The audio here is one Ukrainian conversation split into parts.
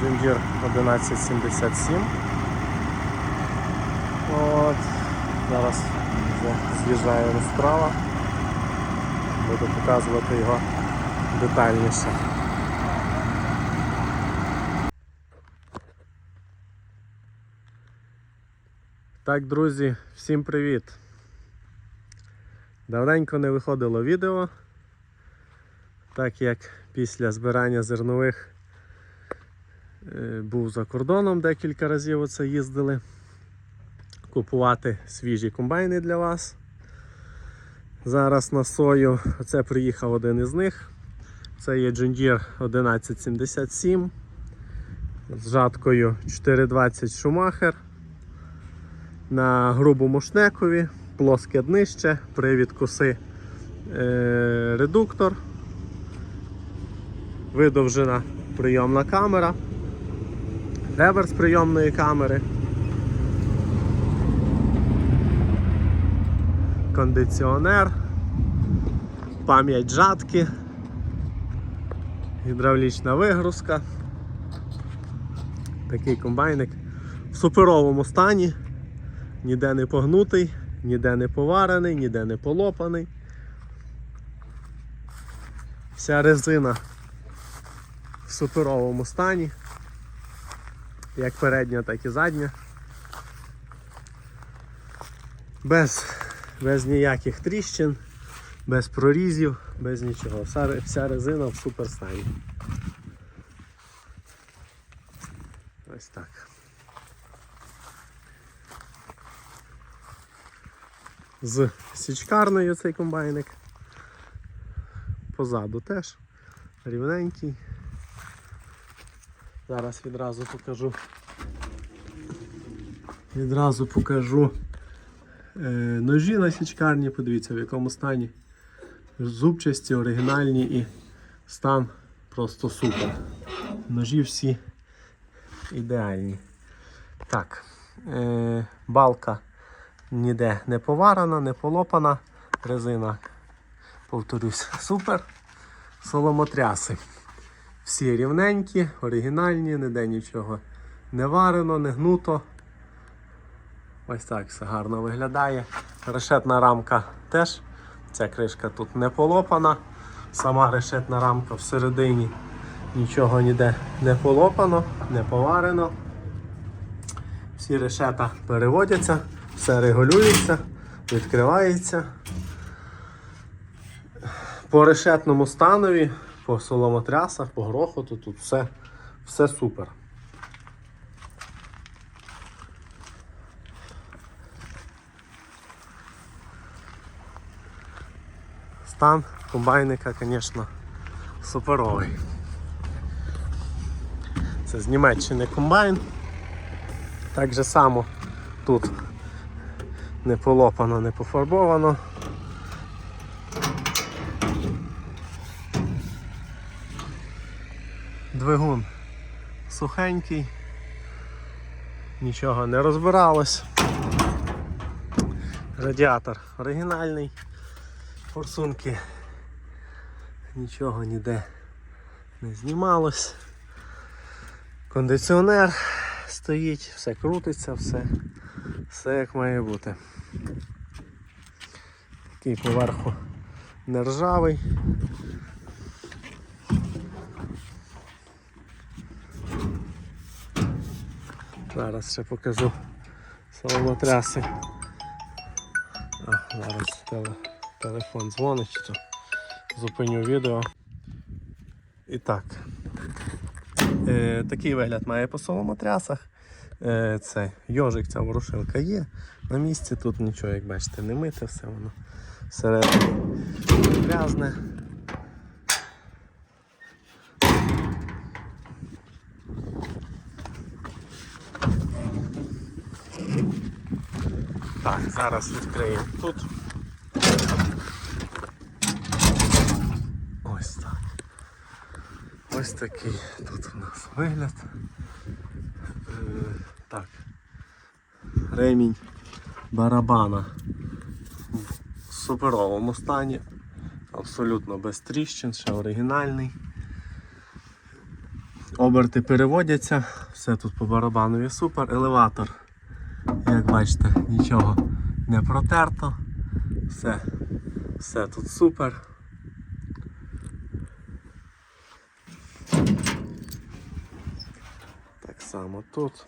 Джинджір 1177. От. Зараз вже з'їжджає розправа. Буду показувати його детальніше. Так, друзі, всім привіт! Давненько не виходило відео, так як після збирання зернових був за кордоном декілька разів оце їздили купувати свіжі комбайни для вас. Зараз на сою оце приїхав один із них. Це є John Deere 1177 з жаткою 420 Schumacher на грубому шнекові, плоске днище, привід коси е, редуктор, видовжена прийомна камера, реверс прийомної камери, кондиціонер, пам'ять жатки, гідравлічна вигрузка. Такий комбайник в суперовому стані. Ніде не погнутий, ніде не поварений, ніде не полопаний. Вся резина в суперовому стані, як передня, так і задня. Без, без ніяких тріщин, без прорізів, без нічого. Вся, вся резина в супер стані. Ось так. з січкарною цей комбайник. Позаду теж рівненький. Зараз відразу покажу. Відразу покажу е, ножі на січкарні, подивіться в якому стані. Зубчасті, оригінальні і стан просто супер. Ножі всі ідеальні. Так, е, балка ніде не поварена, не полопана. Резина, повторюсь, супер. Соломотряси. Всі рівненькі, оригінальні, ніде нічого не варено, не гнуто. Ось так все гарно виглядає. Решетна рамка теж. Ця кришка тут не полопана. Сама решетна рамка всередині нічого ніде не полопано, не поварено. Всі решета переводяться, все регулюється, відкривається. По решетному станові, по соломотрясах, по грохоту тут все, все супер. Стан комбайника, звісно, суперовий. Це з Німеччини комбайн. Так же само тут не полопано, не пофарбовано. Двигун сухенький, нічого не розбиралось. Радіатор оригінальний, форсунки нічого ніде не знімалось. Кондиціонер стоїть, все крутиться, все, все як має бути. Такий поверху не Зараз ще покажу соломотряси. А, зараз теле, телефон дзвонить, то зупиню відео. І так. Е, такий вигляд має по соломотрясах. Е, це йожик, ця ворушилка є. На місці тут нічого, як бачите, не мите, все воно всередині грязне. Так, зараз відкриємо тут. Ось так. Ось такий тут у нас вигляд. Е, так. Ремінь барабана в суперовому стані. Абсолютно без тріщин, ще оригінальний. Оберти переводяться, все тут по барабанові супер. Елеватор, як бачите, нічого не протерто. Все, все тут супер. Так само тут.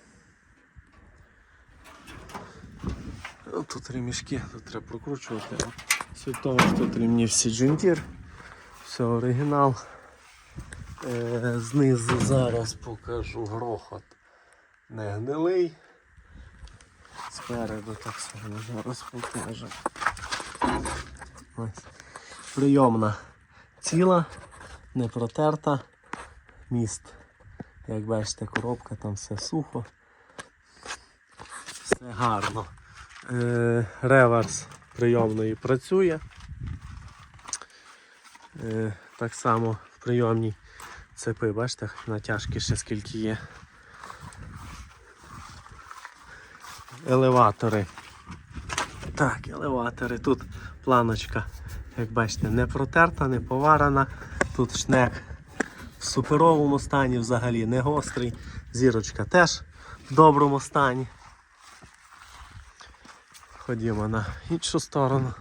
Ну, Тут ремішки, тут треба прокручувати. Суть того, що тут ремні всі джундір, все оригінал. Е, знизу зараз покажу грохот не гнилий. Спереду так само зараз покажу. Прийомна ціла, не протерта. Міст. Як бачите, коробка, там все сухо. Все гарно. Е, реверс прийомної працює. Е, так само в прийомній цепи, бачите, натяжки ще скільки є. Елеватори. Так, елеватори. Тут планочка, як бачите, не протерта, не поварена. Тут шнек в суперовому стані взагалі не гострий. Зірочка теж в доброму стані. Ходімо на іншу сторону.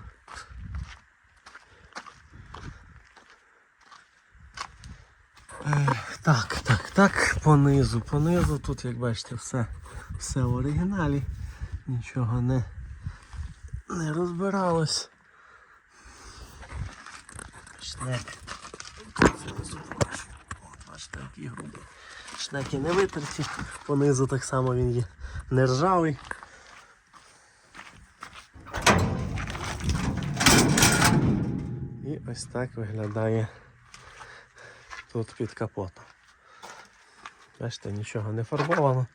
Так, так, так, понизу, понизу. Тут, як бачите, все, все в оригіналі. Нічого не, не розбиралось. Шнек. Бачите, який грубий. Шнеки не витерті, понизу так само він є не ржавий. І ось так виглядає тут під капотом. Бачите, нічого не фарбовано.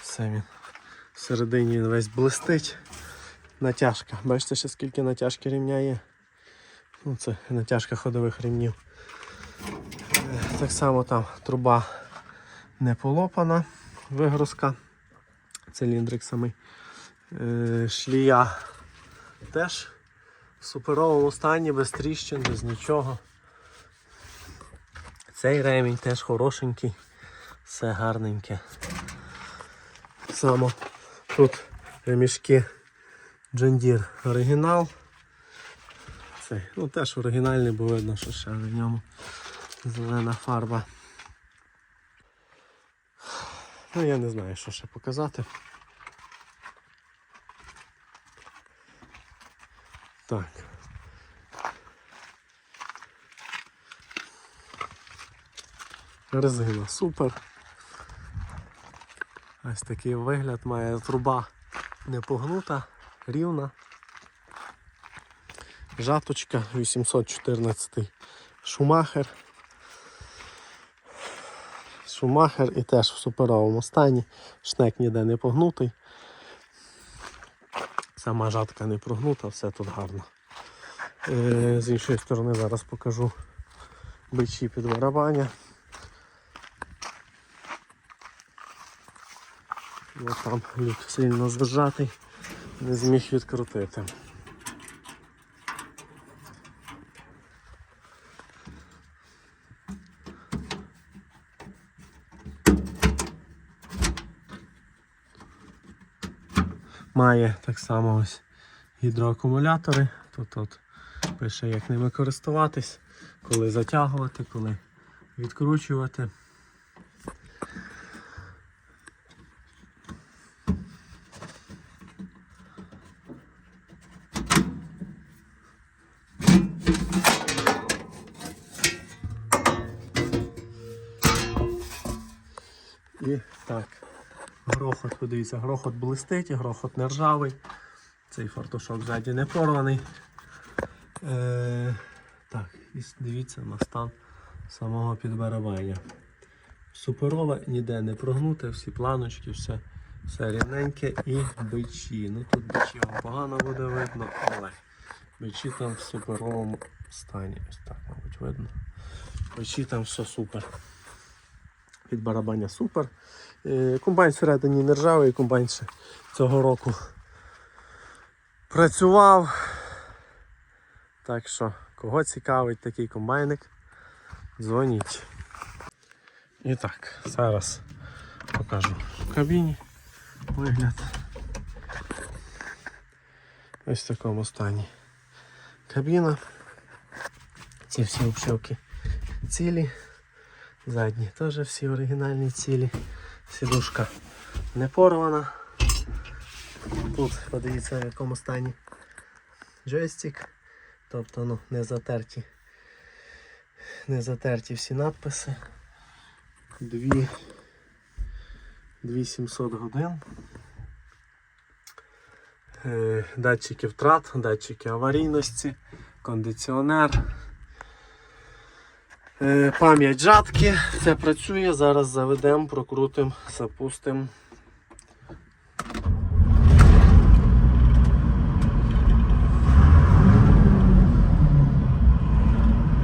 Все він всередині він весь блистить. Натяжка. Бачите, ще скільки натяжки рівня є. Ну, це натяжка ходових рівнів. Е, Так само там труба не полопана, вигрузка. Циліндрик самий. Е, Шлія теж в суперовому стані, без тріщин, без нічого. Цей ремінь теж хорошенький, все гарненьке. Само тут ремішки Джандір оригінал. Цей, ну теж оригінальний, бо видно, що ще в ньому зелена фарба. Ну я не знаю, що ще показати. Так. Резина супер. Ось такий вигляд має труба не погнута, рівна. Жаточка 814 Шумахер. Шумахер і теж в суперовому стані. Шнек ніде не погнутий. Сама жатка не прогнута, все тут гарно. Е, з іншої сторони зараз покажу бичі під барабаня. Ось там люк сильно зажатий, не зміг відкрутити. Має так само ось гідроакумулятори. Тут от пише, як ними користуватись, коли затягувати, коли відкручувати. І так, грохот, подивіться, грохот блистить, грохот не ржавий. Цей фартушок ззаді не порваний. Е, так, і дивіться на стан самого підбарабання. Суперове, ніде не прогнуте, всі планочки, все, все рівненьке і бичі. Ну тут бичі вам погано буде видно, але бичі там в суперовому стані. Ось так, мабуть, видно. Бичі там все супер. Під барабання супер. Е, Комбайн всередині не ржавий, комбайн ще цього року працював. Так що, кого цікавить такий комбайник, дзвоніть. І так, зараз покажу в кабіні вигляд. Ось в такому стані кабіна. Ці всі обшивки цілі. Задні теж всі оригінальні цілі. Сідушка не порвана. Тут подивіться в якому стані джойстик. Тобто ну, не затерті. Не затерті всі надписи. Дві 2700 годин. Е, Датчики втрат, датчики аварійності, кондиціонер. Е, Пам'ять жатки, все працює, зараз заведемо, прокрутимо, запустимо.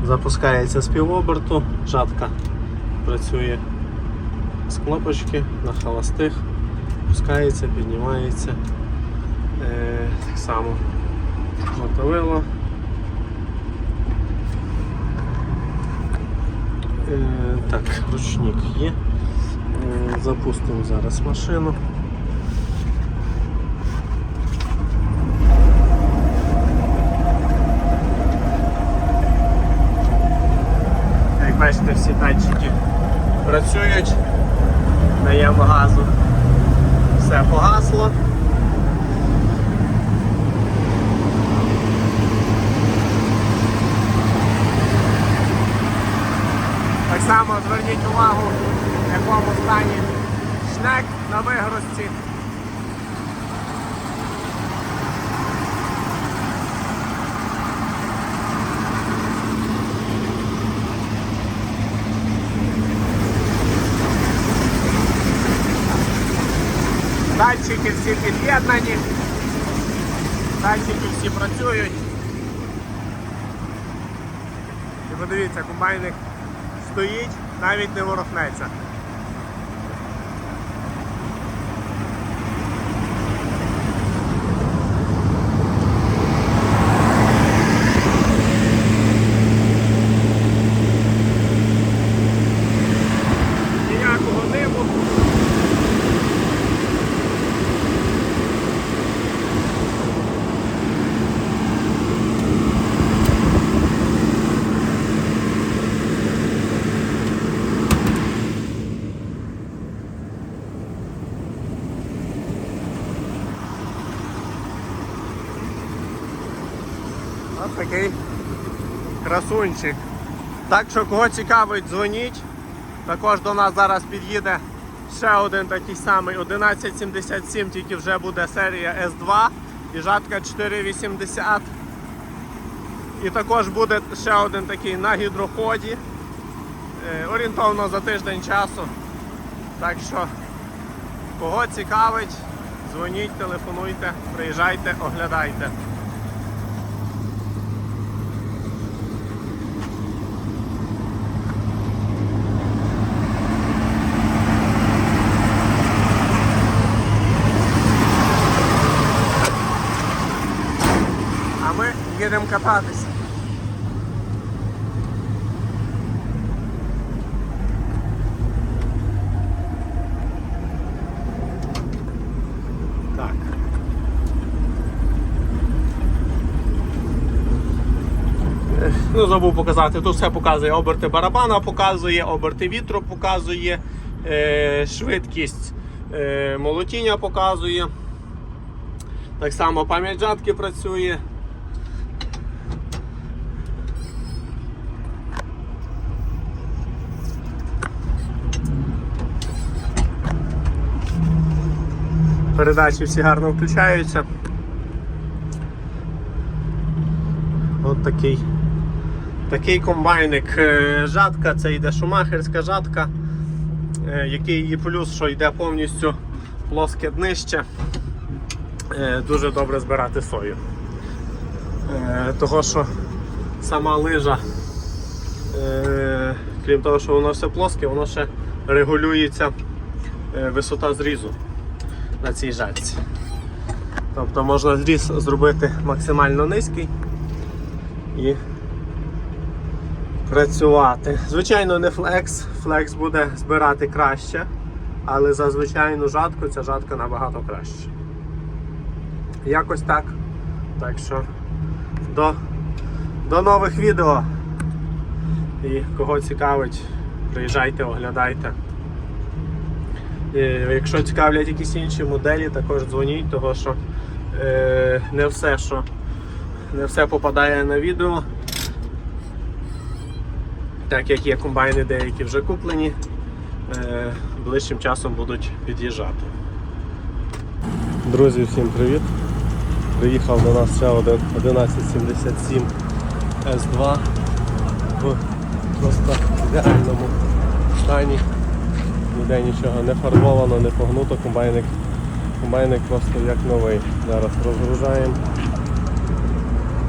Запускається з півоберту, жатка працює з кнопочки на холостих, пускається, піднімається. Е, так само мотовило. Так, ручник є. Е, запустимо зараз машину. Як бачите, всі датчики працюють, даємо газу, все погасло. Само зверніть увагу, в якому стані шнек на вигрузці. Датчики всі під'єднані, датчики всі працюють. І подивіться, комбайник стоїть, навіть не ворухнеться. Ось такий красунчик. Так що кого цікавить, дзвоніть. Також до нас зараз під'їде ще один такий самий 1177, тільки вже буде серія S2 і жатка 480. І також буде ще один такий на гідроході. Е, Орієнтовно за тиждень часу. Так що, кого цікавить, дзвоніть, телефонуйте, приїжджайте, оглядайте. А ми їдемо кататися. Ну, забув показати. Тут все показує оберти барабана, показує, оберти вітру показує, е, швидкість е, молотіння показує. Так само пам'ять жатки працює. Передачі всі гарно включаються. От такий. Такий комбайник. Е, Жатка, це йде шумахерська жатка, е, який її плюс, що йде повністю плоске днище. Е, Дуже добре збирати сою. Того, що сама лижа, крім того, що воно все плоске, воно ще регулюється висота зрізу на цій жатці. Тобто можна зріз зробити максимально низький і працювати. Звичайно, не флекс. Флекс буде збирати краще, але за звичайну жатку ця жатка набагато краще. Якось так. Так що до, до нових відео. І кого цікавить, приїжджайте, оглядайте. І якщо цікавлять якісь інші моделі, також дзвоніть, того що е, не все, що не все попадає на відео. Так як є комбайни деякі вже куплені, е, ближчим часом будуть під'їжджати. Друзі, всім привіт! Приїхав до нас ще один 1177 S2 в просто ідеальному стані. Ніде нічого не фарбовано, не погнуто, комбайник, комбайник просто як новий. Зараз розгружаємо.